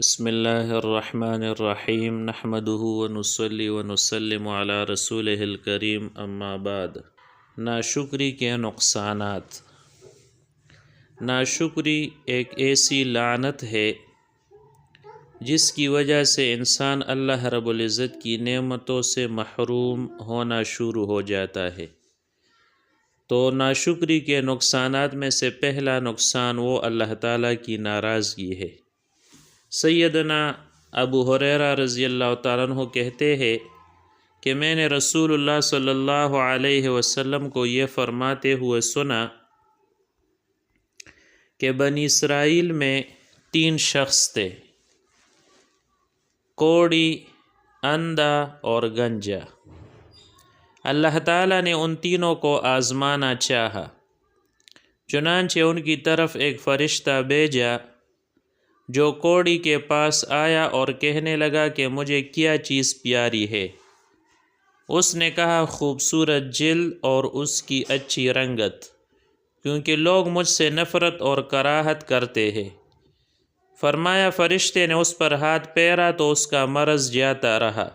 بسم اللہ الرحمن الرحیم نحمده ونصلي ونسلم على رسول الکریم، اما بعد۔ ناشکری کے نقصانات۔ ناشکری ایک ایسی لعنت ہے جس کی وجہ سے انسان اللہ رب العزت کی نعمتوں سے محروم ہونا شروع ہو جاتا ہے۔ تو ناشکری کے نقصانات میں سے پہلا نقصان وہ اللہ تعالیٰ کی ناراضگی ہے۔ سیدنا ابو حریرہ رضی اللہ تعالیٰ عنہ کہتے ہیں کہ میں نے رسول اللہ صلی اللہ علیہ وسلم کو یہ فرماتے ہوئے سنا کہ بنی اسرائیل میں تین شخص تھے، کوڑی اندھا اور گنجا۔ اللہ تعالیٰ نے ان تینوں کو آزمانا چاہا، چنانچہ ان کی طرف ایک فرشتہ بھیجا۔ جو کوڑی کے پاس آیا اور کہنے لگا کہ مجھے کیا چیز پیاری ہے۔ اس نے کہا، خوبصورت جل اور اس کی اچھی رنگت، کیونکہ لوگ مجھ سے نفرت اور کراہت کرتے ہیں۔ فرمایا، فرشتے نے اس پر ہاتھ پیرا تو اس کا مرض جاتا رہا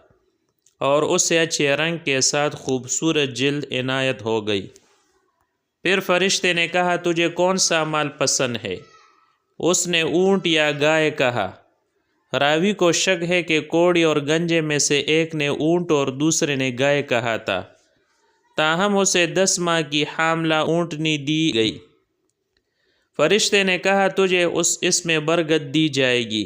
اور اسے اچھے رنگ کے ساتھ خوبصورت جلد عنایت ہو گئی۔ پھر فرشتے نے کہا، تجھے کون سا مال پسند ہے؟ اس نے اونٹ یا گائے کہا، راوی کو شک ہے کہ کوڑی اور گنجے میں سے ایک نے اونٹ اور دوسرے نے گائے کہا تھا۔ تاہم، اسے دس ماہ کی حاملہ اونٹنی دی گئی۔ فرشتے نے کہا، تجھے اس اس میں برگت دی جائے گی۔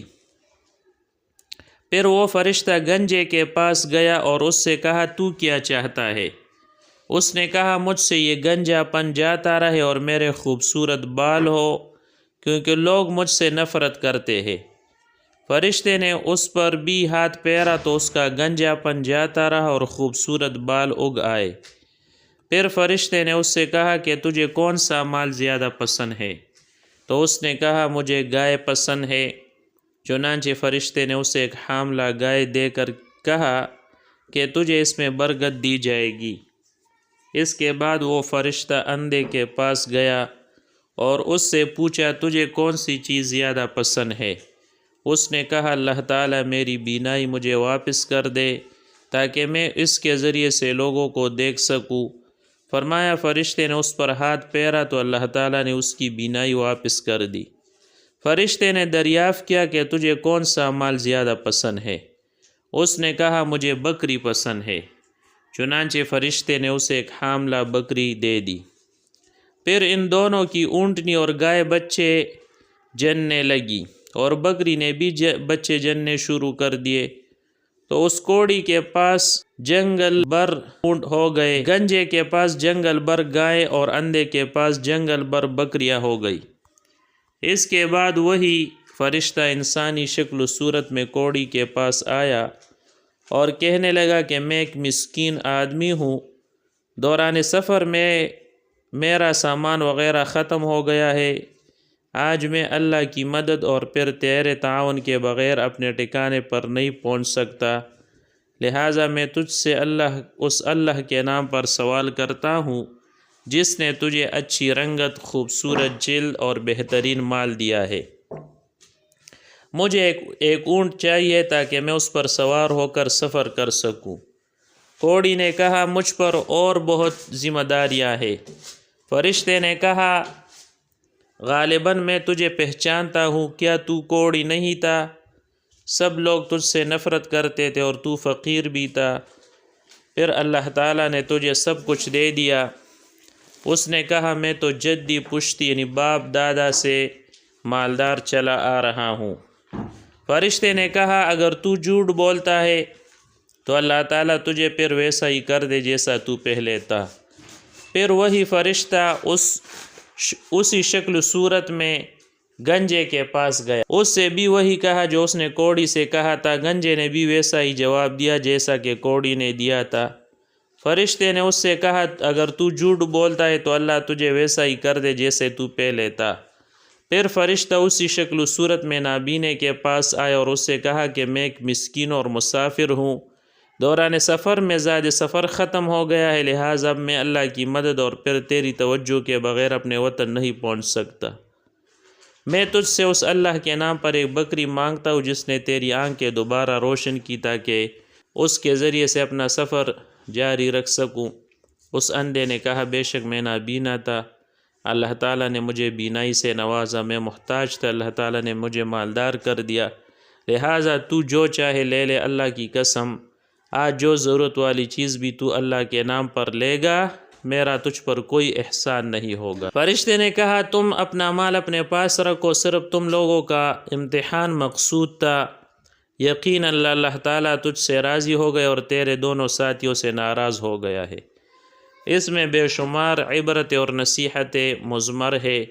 پھر وہ فرشتہ گنجے کے پاس گیا اور اس سے کہا، تو کیا چاہتا ہے؟ اس نے کہا، مجھ سے یہ گنجا پن جاتا رہے اور میرے خوبصورت بال ہو۔ کیونکہ لوگ مجھ سے نفرت کرتے ہیں۔ فرشتے نے اس پر بھی ہاتھ پیرا تو اس کا گنجا پن جاتا رہا اور خوبصورت بال اگ آئے۔ پھر فرشتے نے اس سے کہا کہ تجھے کون سا مال زیادہ پسند ہے؟ تو اس نے کہا، مجھے گائے پسند ہے۔ چنانچہ فرشتے نے اسے ایک حاملہ گائے دے کر کہا کہ تجھے اس میں برگت دی جائے گی۔ اس کے بعد وہ فرشتہ اندھے کے پاس گیا۔ اور اس سے پوچھا، تجھے کون سی چیز زیادہ پسند ہے؟ اس نے کہا، اللہ تعالیٰ میری بینائی مجھے واپس کر دے تاکہ میں اس کے ذریعے سے لوگوں کو دیکھ سکوں۔ فرمایا، فرشتے نے اس پر ہاتھ پیرا تو اللہ تعالیٰ نے اس کی بینائی واپس کر دی۔ فرشتے نے دریافت کیا کہ تجھے کون سا مال زیادہ پسند ہے؟ اس نے کہا، مجھے بکری پسند ہے۔ چنانچہ فرشتے نے اسے ایک حاملہ بکری دے دی۔ پھر ان دونوں کی اونٹنی اور گائے بچے جننے لگی اور بکری نے بھی بچے جننے شروع کر دیے۔ تو اس کوڑی کے پاس جنگل بر اونٹ ہو گئے۔ گنجے کے پاس جنگل بر گائے اور اندھے کے پاس جنگل بر بکریاں ہو گئی۔ اس کے بعد وہی فرشتہ انسانی شکل و صورت میں کوڑی کے پاس آیا اور کہنے لگا کہ میں ایک مسکین آدمی ہوں۔ دوران سفر میں میرا سامان وغیرہ ختم ہو گیا ہے۔ آج میں اللہ کی مدد اور پھر تیرے تعاون کے بغیر اپنے ٹکانے پر نہیں پہنچ سکتا۔ لہٰذا میں تجھ سے اللہ، اس اللہ کے نام پر سوال کرتا ہوں، جس نے تجھے اچھی رنگت، خوبصورت جلد اور بہترین مال دیا ہے۔ مجھے ایک ایک اونٹ چاہیے تاکہ میں اس پر سوار ہو کر سفر کر سکوں۔ کوڑی نے کہا، مجھ پر اور بہت ذمہ داریاں ہیں۔ فرشتے نے کہا، غالباً میں تجھے پہچانتا ہوں، کیا تو کوڑی نہیں تھا؟ سب لوگ تجھ سے نفرت کرتے تھے اور تو فقیر بھی تھا۔ پھر اللہ تعالیٰ نے تجھے سب کچھ دے دیا۔ اس نے کہا، میں تو جدی پشتی یعنی باپ دادا سے مالدار چلا آ رہا ہوں۔ فرشتے نے کہا، اگر تو جھوٹ بولتا ہے، تو اللہ تعالیٰ تجھے پھر ویسا ہی کر دے جیسا تو پہلے تھا۔ پھر وہی فرشتہ اس اسی شکل صورت میں گنجے کے پاس گیا۔ اس سے بھی وہی کہا جو اس نے کوڑی سے کہا تھا۔ گنجے نے بھی ویسا ہی جواب دیا جیسا کہ کوڑی نے دیا تھا۔ فرشتے نے اس سے کہا، اگر تو جھوٹ بولتا ہے تو اللہ تجھے ویسا ہی کر دے جیسے تو پہلے تھا۔ پھر فرشتہ اسی شکل و صورت میں نابینے کے پاس آیا اور اس سے کہا کہ میں ایک مسکین اور مسافر ہوں۔ دوران سفر میں زیادہ سفر ختم ہو گیا ہے، لہٰذا اب میں اللہ کی مدد اور پھر تیری توجہ کے بغیر اپنے وطن نہیں پہنچ سکتا۔ میں تجھ سے اس اللہ کے نام پر ایک بکری مانگتا ہوں، جس نے تیری آنکھیں دوبارہ روشن کی تاکہ اس کے ذریعے سے اپنا سفر جاری رکھ سکوں۔ اس اندھے نے کہا، بے شک میں نابینا تھا۔ اللہ تعالیٰ نے مجھے بینائی سے نوازا، میں محتاج تھا۔ اللہ تعالیٰ نے مجھے مالدار کر دیا۔ لہٰذا تو جو چاہے لے لے، اللہ کی قسم۔ آج جو ضرورت والی چیز بھی تو اللہ کے نام پر لے گا، میرا تجھ پر کوئی احسان نہیں ہوگا۔ فرشتے نے کہا، تم اپنا مال اپنے پاس رکھو، صرف تم لوگوں کا امتحان مقصود تھا۔ یقین اللہ اللہ تعالیٰ تجھ سے راضی ہو گئے اور تیرے دونوں ساتھیوں سے ناراض ہو گیا ہے۔ اس میں بے شمار عبرت اور نصیحت مضمر ہے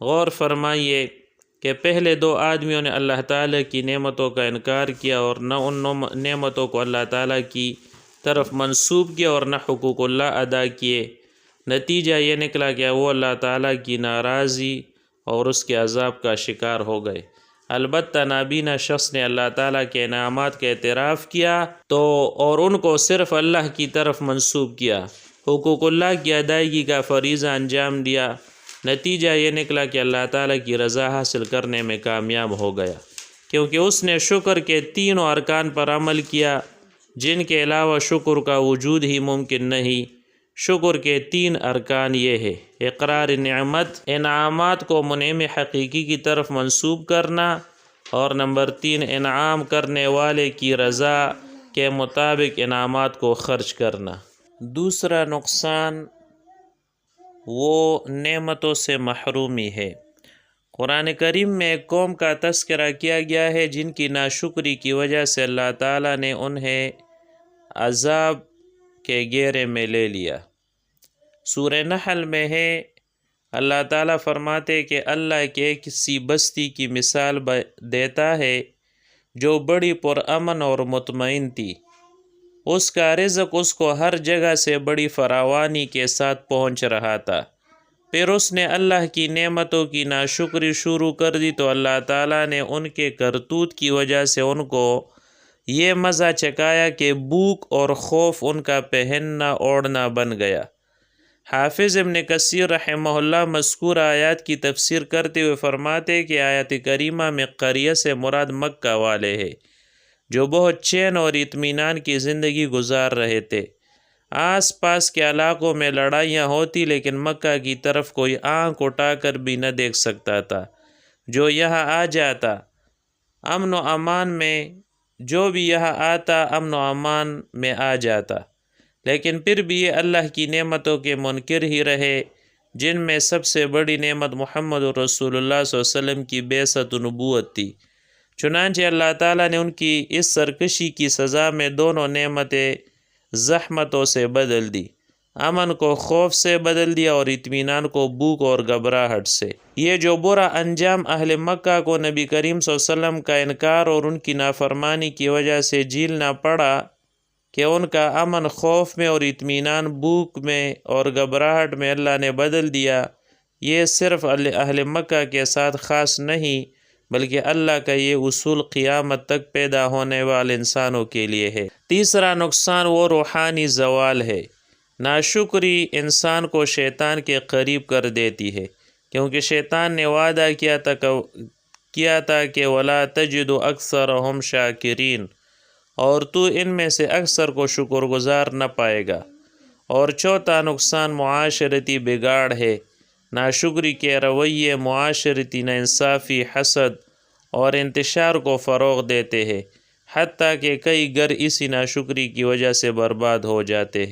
غور فرمائیے کہ پہلے دو آدمیوں نے اللہ تعالیٰ کی نعمتوں کا انکار کیا اور نہ ان نعمتوں کو اللہ تعالیٰ کی طرف منسوب کیا اور نہ حقوق اللہ ادا کیے۔ نتیجہ یہ نکلا کہ وہ اللہ تعالیٰ کی ناراضی اور اس کے عذاب کا شکار ہو گئے۔ البتہ نابینا شخص نے اللہ تعالیٰ کے انعامات کا اعتراف کیا تو اور ان کو صرف اللہ کی طرف منسوب کیا۔ حقوق اللہ کی ادائیگی کا فریضہ انجام دیا۔ نتیجہ یہ نکلا کہ اللہ تعالیٰ کی رضا حاصل کرنے میں کامیاب ہو گیا، کیونکہ اس نے شکر کے تینوں ارکان پر عمل کیا، جن کے علاوہ شکر کا وجود ہی ممکن نہیں۔ شکر کے تین ارکان یہ ہے اقرار نعمت، انعامات کو منعم حقیقی کی طرف منسوب کرنا اور نمبر تین، انعام کرنے والے کی رضا کے مطابق انعامات کو خرچ کرنا۔ دوسرا نقصان وہ نعمتوں سے محرومی ہے۔ قرآن کریم میں ایک قوم کا تذکرہ کیا گیا ہے، جن کی ناشکری کی وجہ سے اللہ تعالیٰ نے انہیں عذاب کے گیرے میں لے لیا۔ سورہ نحل میں ہے، اللہ تعالیٰ فرماتے کہ اللہ کے کسی بستی کی مثال دیتا ہے جو بڑی پرامن اور مطمئن تھی۔ اس کا رزق اس کو ہر جگہ سے بڑی فراوانی کے ساتھ پہنچ رہا تھا۔ پھر اس نے اللہ کی نعمتوں کی ناشکری شروع کر دی تو اللہ تعالیٰ نے ان کے کرتوت کی وجہ سے ان کو یہ مزہ چکایا کہ بوک اور خوف ان کا پہننا اوڑھنا بن گیا۔ حافظ ابن کثیر رحمہ اللہ مذکور آیات کی تفسیر کرتے ہوئے فرماتے کہ آیات کریمہ میں قریہ سے مراد مکہ والے ہے جو بہت چین اور اطمینان کی زندگی گزار رہے تھے۔ آس پاس کے علاقوں میں لڑائیاں ہوتی، لیکن مکہ کی طرف کوئی آنکھ اٹھا کر بھی نہ دیکھ سکتا تھا، جو یہاں آ جاتا۔ امن و امان میں، جو بھی یہاں آتا، امن و امان میں آ جاتا۔ لیکن پھر بھی یہ اللہ کی نعمتوں کے منکر ہی رہے، جن میں سب سے بڑی نعمت محمد رسول اللہ صلی اللہ علیہ وسلم کی بے ست نبوت تھی۔ چنانچہ اللہ تعالیٰ نے ان کی اس سرکشی کی سزا میں دونوں نعمتیں زحمتوں سے بدل دی۔ امن کو خوف سے بدل دیا اور اطمینان کو بوک اور گھبراہٹ سے۔ یہ جو برا انجام اہل مکہ کو نبی کریم صلی اللہ علیہ وسلم کا انکار اور ان کی نافرمانی کی وجہ سے جھیلنا پڑا کہ ان کا امن خوف میں اور اطمینان بوک میں اور گھبراہٹ میں اللہ نے بدل دیا، یہ صرف اہل مکہ کے ساتھ خاص نہیں بلکہ اللہ کا یہ اصول قیامت تک پیدا ہونے والے انسانوں کے لیے ہے۔ تیسرا نقصان وہ روحانی زوال ہے۔ ناشکری انسان کو شیطان کے قریب کر دیتی ہے، کیونکہ شیطان نے وعدہ کیا تھا کیا تھا کہ ولا تجد اکثر ہم شاکرین اور تو ان میں سے اکثر کو شکر گزار نہ پائے گا۔ اور چوتھا نقصان معاشرتی بگاڑ ہے۔ ناشکری کے رویے معاشرتی ناانصافی، حسد اور انتشار کو فروغ دیتے ہیں، حتیٰ کہ کئی گھر اسی ناشکری کی وجہ سے برباد ہو جاتے ہیں۔